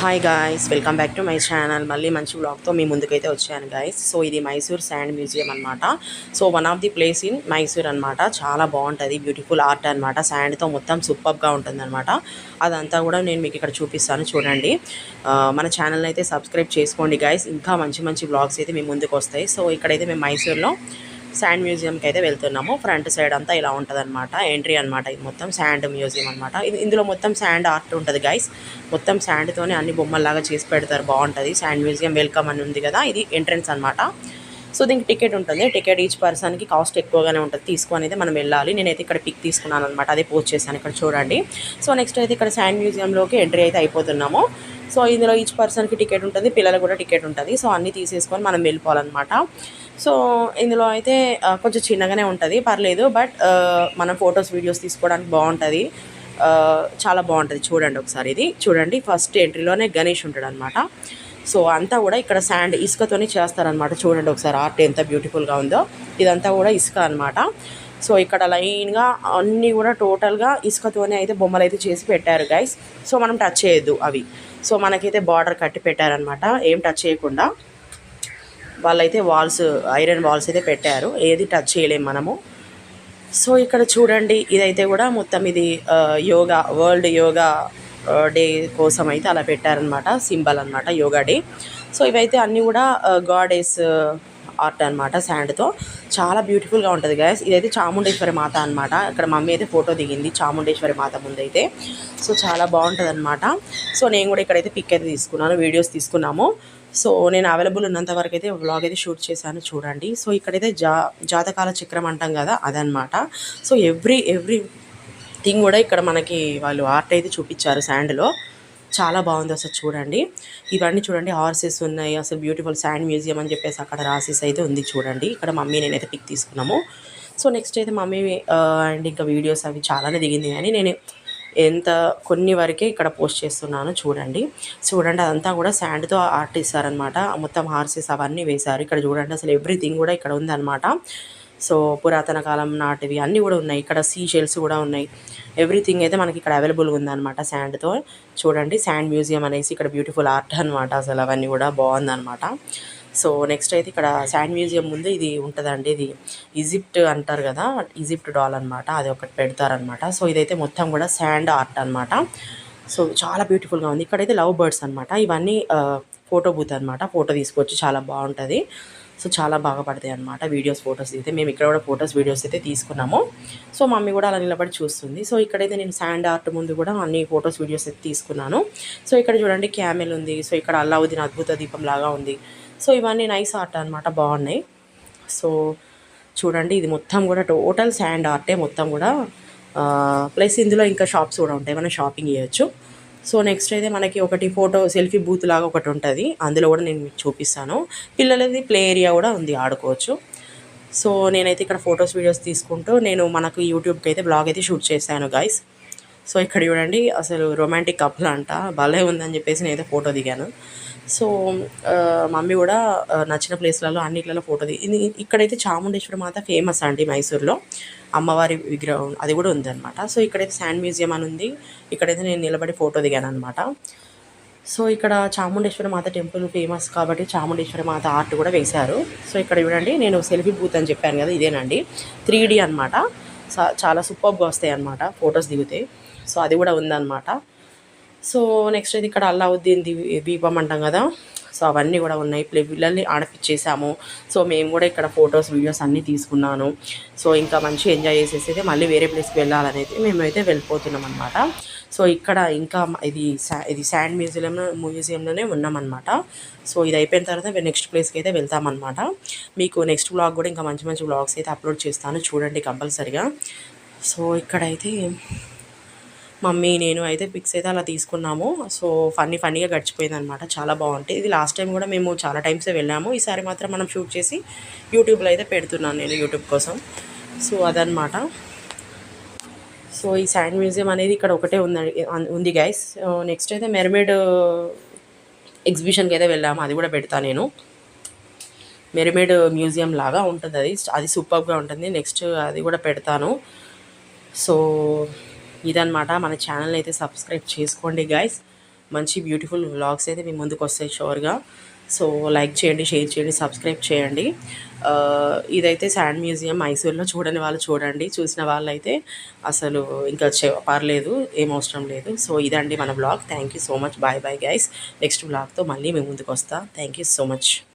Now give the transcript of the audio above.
Hi guys welcome back to my channel మళ్ళీ మంచి బ్లాగ్తో మీ ముందుకైతే వచ్చాను గాయస్ సో ఇది మైసూర్ శాండ్ మ్యూజియం అనమాట so one of the place in Mysore అనమాట చాలా బాగుంటుంది బ్యూటిఫుల్ ఆర్ట్ అనమాట శాండ్తో మొత్తం సూపర్గా ఉంటుంది అనమాట అదంతా కూడా నేను మీకు ఇక్కడ చూపిస్తాను చూడండి. మన ఛానల్ అయితే సబ్స్క్రైబ్ చేసుకోండి గాయస్ ఇంకా మంచి మంచి బ్లాగ్స్ అయితే మీ ముందుకు వస్తాయి. సో ఇక్కడైతే మేము మైసూర్లో శాండ్ మ్యూజియంకి అయితే వెళ్తున్నాము. ఫ్రంట్ సైడ్ అంతా ఇలా ఉంటుంది అనమాట ఎంట్రీ అనమాట ఇది మొత్తం శాండ్ మ్యూజియం అనమాట ఇది ఇందులో మొత్తం శాండ్ ఆర్ట్ ఉంటుంది గైస్ మొత్తం శాండ్తోనే అన్ని బొమ్మల్లాగా చేసి పెడతారు. బాగుంటుంది. శాండ్ మ్యూజియం వెల్కమ్ అని ఉంది కదా ఇది ఎంట్రన్స్ అనమాట సో దీనికి టికెట్ ఉంటుంది. టికెట్ ఈచ్ పర్సన్కి కాస్ట్ ఎక్కువగానే ఉంటుంది. తీసుకొని అయితే మనం వెళ్ళాలి. నేనైతే ఇక్కడ పిక్ తీసుకున్నాను అనమాట అదే పోస్ట్ చేశాను ఇక్కడ చూడండి. సో నెక్స్ట్ అయితే ఇక్కడ శాండ్ మ్యూజియంలోకి ఎంట్రీ అయితే అయిపోతున్నాము. సో ఇందులో ఈచ్ పర్సన్కి టికెట్ ఉంటుంది. పిల్లలకు కూడా టికెట్ ఉంటుంది. సో అన్నీ తీసేసుకొని మనం వెళ్ళిపోవాలన్నమాట. సో ఇందులో అయితే కొంచెం చిన్నగానే ఉంటుంది. పర్లేదు. బట్ మనం ఫొటోస్ వీడియోస్ తీసుకోవడానికి బాగుంటుంది. చాలా బాగుంటుంది. చూడండి ఒకసారి ఇది. చూడండి. ఫస్ట్ ఎంట్రీలోనే గణేష్ ఉంటాడు అనమాట సో అంతా కూడా ఇక్కడ శాండ్ ఇసుకతోనే చేస్తారనమాట చూడండి ఒకసారి ఆర్ట్ ఎంత బ్యూటిఫుల్గా ఉందో. ఇదంతా కూడా ఇసుక అనమాట సో ఇక్కడ లైన్గా అన్నీ కూడా టోటల్గా ఇసుకతోనే అయితే బొమ్మలు అయితే చేసి పెట్టారు గైస్. సో మనం టచ్ చేయొద్దు అవి. సో మనకైతే బార్డర్ కట్టి పెట్టారనమాట ఏం టచ్ చేయకుండా. వాళ్ళైతే వాల్స్ ఐరన్ వాల్స్ అయితే పెట్టారు. ఏది టచ్ చేయలేము మనము. సో ఇక్కడ చూడండి ఇదైతే కూడా మొత్తం ఇది యోగా వరల్డ్ యోగా డే కోసం అయితే అలా పెట్టారనమాట సింబల్ అనమాట యోగా డే. సో ఇవైతే అన్నీ కూడా గాడెస్ ఆర్ట్ అనమాట శాండ్తో. చాలా బ్యూటిఫుల్గా ఉంటుంది గైస్ ఇదైతే చాముండేశ్వరి మాత అనమాట ఇక్కడ మమ్మీ అయితే ఫోటో దిగింది చాముండేశ్వరి మాత ముందైతే. సో చాలా బాగుంటుంది అనమాట సో నేను కూడా ఇక్కడైతే పిక్ అయితే తీసుకున్నాను వీడియోస్ తీసుకున్నాము. సో నేను అవైలబుల్ ఉన్నంత వరకు అయితే వ్లాగ్ అయితే షూట్ చేశాను చూడండి. సో ఇక్కడైతే జా జాతకాల చక్రం అంటాం కదా అదనమాట సో ఎవ్రీ ఎవ్రీ థింగ్ కూడా ఇక్కడ మనకి వాళ్ళు ఆర్ట్ అయితే చూపించారు శాండ్లో చాలా బాగుంది అసలు చూడండి. ఇవన్నీ చూడండి హార్సెస్ ఉన్నాయి అసలు బ్యూటిఫుల్ శాండ్ మ్యూజియం అని చెప్పేసి అక్కడ రాసేసి అయితే ఉంది చూడండి. ఇక్కడ మమ్మీ నేనైతే పిక్ తీసుకున్నాము. సో నెక్స్ట్ అయితే మమ్మీ అండ్ ఇంకా వీడియోస్ అవి చాలానే దిగింది కానీ నేను ఎంత కొన్ని వరకే ఇక్కడ పోస్ట్ చేస్తున్నాను చూడండి. చూడండి అదంతా కూడా శాండ్తో ఆర్ట్ ఇస్తారనమాట మొత్తం హార్సెస్ అవన్నీ వేశారు. ఇక్కడ చూడండి అసలు ఎవ్రీథింగ్ కూడా ఇక్కడ ఉందన్నమాట. సో పురాతన కాలం నాటివి అన్నీ కూడా ఉన్నాయి. ఇక్కడ సీ షెల్స్ కూడా ఉన్నాయి. ఎవ్రీథింగ్ అయితే మనకి ఇక్కడ అవైలబుల్గా ఉందన్నమాట శాండ్తో చూడండి శాండ్ మ్యూజియం అనేసి ఇక్కడ బ్యూటిఫుల్ ఆర్ట్ అనమాట అసలు అవన్నీ కూడా బాగుందన్నమాట. సో నెక్స్ట్ అయితే ఇక్కడ శాండ్ మ్యూజియం ముందు ఇది ఉంటుందండి. ఇది ఈజిప్ట్ అంటారు కదా ఈజిప్ట్ డాల్ అనమాట అది ఒకటి పెడతారనమాట సో ఇదైతే మొత్తం కూడా శాండ్ ఆర్ట్ అనమాట సో చాలా బ్యూటిఫుల్గా ఉంది. ఇక్కడైతే లవ్ బర్డ్స్ అనమాట ఇవన్నీ ఫోటో బూత్ అనమాట ఫోటో తీసుకొచ్చి చాలా బాగుంటుంది. సో చాలా బాగా పడతాయి అనమాట వీడియోస్ ఫొటోస్ అయితే. మేము ఇక్కడ కూడా ఫొటోస్ వీడియోస్ అయితే తీసుకున్నాము. సో మమ్మీ కూడా అలా నిలబడి చూస్తుంది. సో ఇక్కడైతే నేను శాండ్ ఆర్ట్ ముందు కూడా అన్ని ఫొటోస్ వీడియోస్ అయితే తీసుకున్నాను. సో ఇక్కడ చూడండి క్యామెల్ ఉంది. సో ఇక్కడ అల్లావుద్దీన్ అద్భుత దీపం లాగా ఉంది. సో ఇవన్నీ నైస్ ఆర్ట్ అనమాట బాగున్నాయి. సో చూడండి ఇది మొత్తం కూడా టోటల్ శాండ్ ఆర్టే మొత్తం కూడా ప్లస్ ఇందులో ఇంకా షాప్స్ కూడా ఉంటాయి. మనం షాపింగ్ చేయొచ్చు. సో నెక్స్ట్ అయితే మనకి ఒకటి ఫోటో సెల్ఫీ బూత్ లాగా ఒకటి ఉంటుంది. అందులో కూడా నేను మీకు చూపిస్తాను. పిల్లలది ప్లే ఏరియా కూడా ఉంది ఆడుకోవచ్చు. సో నేనైతే ఇక్కడ ఫొటోస్ వీడియోస్ తీసుకుంటూ నేను మనకు యూట్యూబ్కి అయితే బ్లాగ్ అయితే షూట్ చేశాను గైస్ సో ఇక్కడ చూడండి అసలు రొమాంటిక్ కపుల్ అంట. భలే ఉందని చెప్పేసి నేనైతే ఫోటో దిగాను. సో మమ్మీ కూడా నచ్చిన ప్లేస్లలో అన్నిట్లలో ఫోటో దిగి ఇక్కడైతే చాముండేశ్వరి మాత ఫేమస్ అండి మైసూర్లో. అమ్మవారి విగ్రహం అది కూడా ఉందన్నమాట. సో ఇక్కడైతే శాండ్ మ్యూజియం అని ఉంది. ఇక్కడైతే నేను నిలబడి ఫోటో దిగాను అనమాట సో ఇక్కడ చాముండేశ్వరి మాత టెంపుల్ ఫేమస్ కాబట్టి చాముండేశ్వరి మాత ఆర్ట్ కూడా వేశారు. సో ఇక్కడ చూడండి నేను సెల్ఫీ బూత్ అని చెప్పాను కదా ఇదేనండి. త్రీ డీ అనమాట చాలా సూపర్గా వస్తాయి అనమాట ఫొటోస్ దిగితే. సో అది కూడా ఉందన్నమాట. సో నెక్స్ట్ అయితే ఇక్కడ అల్లావుద్దీన్ దీపం అంటాం కదా. సో అవన్నీ కూడా ఉన్నాయి. ప్లే పిల్లల్ని ఆడపిచ్చేసాము. సో మేము కూడా ఇక్కడ ఫొటోస్ వీడియోస్ అన్నీ తీసుకున్నాను. సో ఇంకా మంచి ఎంజాయ్ చేసేసి అయితే మళ్ళీ వేరే ప్లేస్కి వెళ్ళాలనేది మేమైతే వెళ్ళిపోతున్నాం అనమాట సో ఇక్కడ ఇంకా ఇది ఇది శాండ్ మ్యూజియం మ్యూజియంలోనే ఉన్నామన్నమాట. సో ఇది అయిపోయిన తర్వాత నెక్స్ట్ ప్లేస్కి అయితే వెళ్తామన్నమాట. మీకు నెక్స్ట్ బ్లాగ్ కూడా ఇంకా మంచి మంచి వ్లాగ్స్ అయితే అప్లోడ్ చేస్తాను. చూడండి కంపల్సరిగా. సో ఇక్కడైతే మమ్మీ నేను అయితే పిక్స్ అయితే అలా తీసుకున్నాము. సో ఫన్నీ ఫన్నీగా గడిచిపోయింది అనమాట చాలా బాగుంటాయి ఇది లాస్ట్ టైం కూడా మేము చాలా టైమ్సే వెళ్ళాము. ఈసారి మాత్రం మనం షూట్ చేసి యూట్యూబ్లో అయితే పెడుతున్నాను నేను యూట్యూబ్ కోసం. సో అదనమాట సో ఈ శాండ్ మ్యూజియం అనేది ఇక్కడ ఒకటే ఉందండి ఉంది గైస్ నెక్స్ట్ అయితే మెర్మేడ్ ఎగ్జిబిషన్కి uh, అయితే వెళ్ళాము. అది కూడా పెడతా నేను. మెరిమేడ్ మ్యూజియం uh, లాగా ఉంటుంది అది అది సూపర్గా ఉంటుంది. నెక్స్ట్ అది కూడా పెడతాను. సో ఇదనమాట మన ఛానల్ అయితే సబ్స్క్రైబ్ చేసుకోండి గైస్. మంచి బ్యూటిఫుల్ వ్లాగ్స్ అయితే మీ ముందుకు వస్తాయి షోర్గా. సో లైక్ చేయండి షేర్ చేయండి సబ్స్క్రైబ్ చేయండి. ఇదైతే శాండ్ మ్యూజియం మైసూర్లో చూడని వాళ్ళు చూడండి. చూసిన వాళ్ళైతే అసలు ఇంకా చె పర్లేదు ఏం అవసరం లేదు. సో ఇదండి మన blog thank you so much. Bye bye guys. Next బ్లాగ్తో మళ్ళీ మేము ముందుకు వస్తా. Thank you so much.